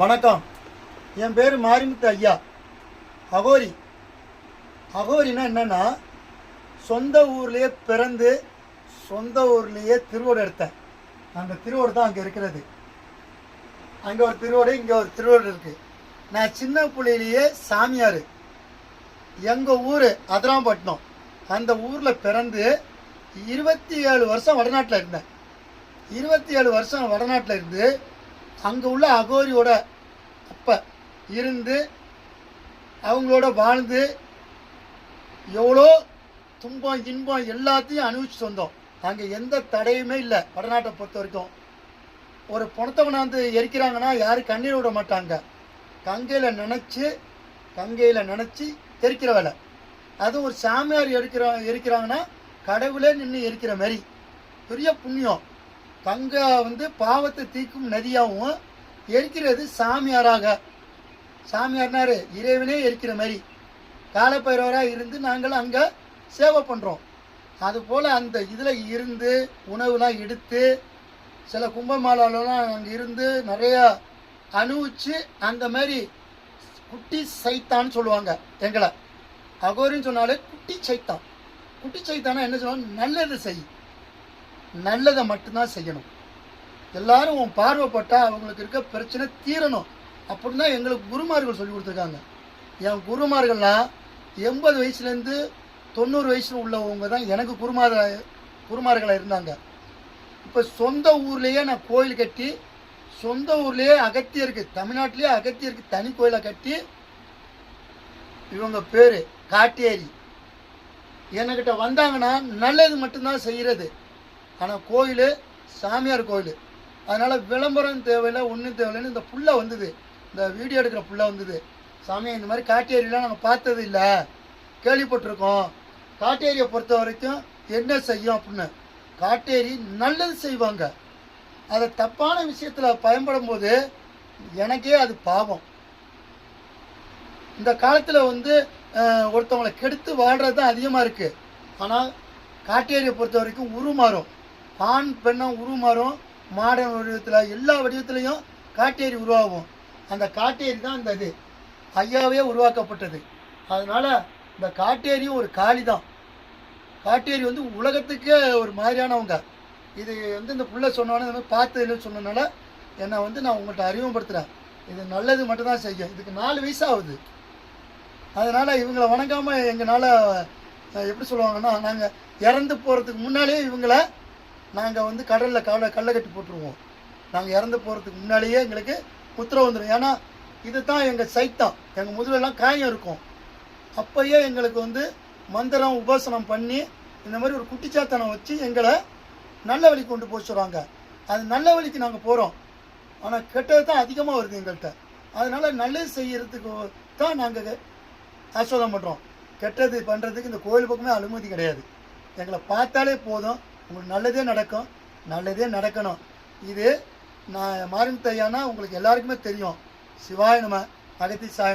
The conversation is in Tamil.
வணக்கம். என் பேர் மாரிமுத்து ஐயா. அகோரி. அகோரினா என்னன்னா சொந்த ஊர்லேயே பிறந்து சொந்த ஊர்லேயே திருவோடு எடுத்தேன். அந்த திருவோடு தான் அங்கே இருக்கிறது. அங்கே ஒரு திருவோடு இங்கே ஒரு திருவோடு இருக்குது நான் சின்ன பிள்ளையிலேயே சாமியார். எங்கள் ஊர் அதிராம்பட்டினம். அந்த ஊரில் பிறந்து இருபத்தி ஏழு வருஷம் வடநாட்டில் இருந்தேன். இருபத்தி ஏழு வருஷம் வடநாட்டில் இருந்து அங்கே உள்ள அகோரியோட அப்போ இருந்து அவங்களோட வாழ்ந்து எவ்வளோ துன்பம் இன்பம் எல்லாத்தையும் அனுபவிச்சு வந்தோம். அங்கே எந்த தடையுமே இல்லை வடநாட்டை பொறுத்த வரைக்கும். ஒரு பணத்தை கொண்டாந்து எரிக்கிறாங்கன்னா யாரும் கண்ணீர் விட மாட்டாங்க. கங்கையில் நினச்சி கங்கையில் நினச்சி எரிக்கிற வேலை. அதுவும் ஒரு சாமியார் எடுக்கிற எரிக்கிறாங்கன்னா கடவுளே நின்று எரிக்கிற மாதிரி. பெரிய புண்ணியம். பங்கா வந்து பாவத்தை தீக்கும் நதியாகவும் எரிக்கிறது சாமியாராக. சாமியார்னாரு இறைவனே எரிக்கிற மாதிரி. காலப்பயிரவராக இருந்து நாங்கள் அங்கே சேவை பண்ணுறோம் அதுபோல் அந்த இதில் இருந்து உணவுலாம் எடுத்து சில கும்பமாலாலெலாம் அங்கே இருந்து நிறையா அனுபவிச்சு அந்த மாதிரி குட்டி சைத்தான்னு சொல்லுவாங்க எங்களை. அகோரின்னு சொன்னாலே குட்டி சைத்தான். குட்டி சைத்தானா என்ன சொல்லுவாங்க? நல்லது செய். நல்லதை மட்டும்தான் செய்யணும். எல்லாரும் உன் பார்வைப்பட்டா அவங்களுக்கு இருக்க பிரச்சனை தீரணும். அப்படின்னு தான் எங்களுக்கு குருமார்கள் சொல்லி கொடுத்துருக்காங்க. என் குருமார்கள்லாம் எண்பது வயசுலேருந்து தொண்ணூறு வயசு உள்ளவங்க தான் எனக்கு குருமார குருமார்களாக இருந்தாங்க. இப்போ சொந்த ஊர்லேயே நான் கோயில் கட்டி சொந்த ஊர்லேயே அகத்தியருக்கு தமிழ்நாட்டிலேயே அகத்தியருக்கு தனி கோயிலை கட்டி இவங்க பேர் காட்டேரி. என்கிட்ட வந்தாங்கன்னா நல்லது மட்டும்தான் செய்கிறது ஆனால் கோயில் சாமியார் கோயில். அதனால் விளம்பரம் தேவையில்லை ஒன்றும் தேவையில்லைன்னு இந்த புள்ள வந்தது. இந்த வீடியோ எடுக்கிற புள்ள வந்தது. சாமி இந்த மாதிரி காட்டேரியெலாம் நாங்கள் பார்த்தது இல்லை. கேள்விப்பட்டிருக்கோம். காட்டேரியை பொறுத்த வரைக்கும் என்ன செய்யும் அப்படின்னு. காட்டேரி நல்லது செய்வாங்க. அதை தப்பான விஷயத்தில் பயன்படும் போது எனக்கே அது பாவம். இந்த காலத்தில் வந்து ஒருத்தவங்களை கெடுத்து வாழ்கிறது தான் அதிகமாக இருக்குது ஆனால் காட்டேரியை பொறுத்த வரைக்கும் உருமாறும். ஆண் பெண்ணும் உருமாறும் மாடன் வடிவத்தில் எல்லா வடிவத்திலையும் காட்டேரி உருவாகும். அந்த காட்டேரி தான் இந்த இது. ஐயாவே உருவாக்கப்பட்டது. அதனால் இந்த காட்டேரியும் ஒரு காளி தான். காட்டேரி வந்து உலகத்துக்கே ஒரு மாதிரியானவங்க. இது வந்து இந்த புள்ள சொன்னோன்னே இந்த மாதிரி என்னை வந்து நான் உங்கள்கிட்ட அறிமுகப்படுத்துகிறேன் இது நல்லது மட்டும்தான் செய்யும். இதுக்கு நாலு வயசு ஆகுது அதனால் இவங்களை வணங்காமல் எங்களால் எப்படி சொல்லுவாங்கன்னா நாங்கள் இறந்து போகிறதுக்கு முன்னாலேயே இவங்களை நாங்கள் வந்து கடலில் கவலை கல்லை கட்டி போட்டுருவோம். நாங்கள் இறந்து போகிறதுக்கு முன்னாலேயே எங்களுக்கு உத்தரவு வந்துடும் ஏன்னா இது தான் எங்கள் சைத்தம். எங்கள் முதலெல்லாம் காயம் இருக்கும். அப்போயே எங்களுக்கு வந்து மந்திரம் உபாசனம் பண்ணி இந்த மாதிரி ஒரு குட்டிச்சாத்தனம் வச்சு எங்களை நல்ல வழி கொண்டு போய் சொல்கிறாங்க அது நல்ல வழிக்கு நாங்கள் போகிறோம் ஆனால் கெட்டது தான் அதிகமாக வருது எங்கள்கிட்ட அதனால் நல்லது செய்கிறதுக்கு தான் நாங்கள் ஆஸ்வாதம் பண்ணுறோம் கெட்டது பண்ணுறதுக்கு இந்த கோயில் பக்கமே அனுமதி கிடையாது. எங்களை பார்த்தாலே போதும். உங்களுக்கு நல்லதே நடக்கும். நல்லதே நடக்கணும். இது நான் மாறின் தையானா உங்களுக்கு எல்லாருக்குமே தெரியும். சிவாய நம அகத்தி சாய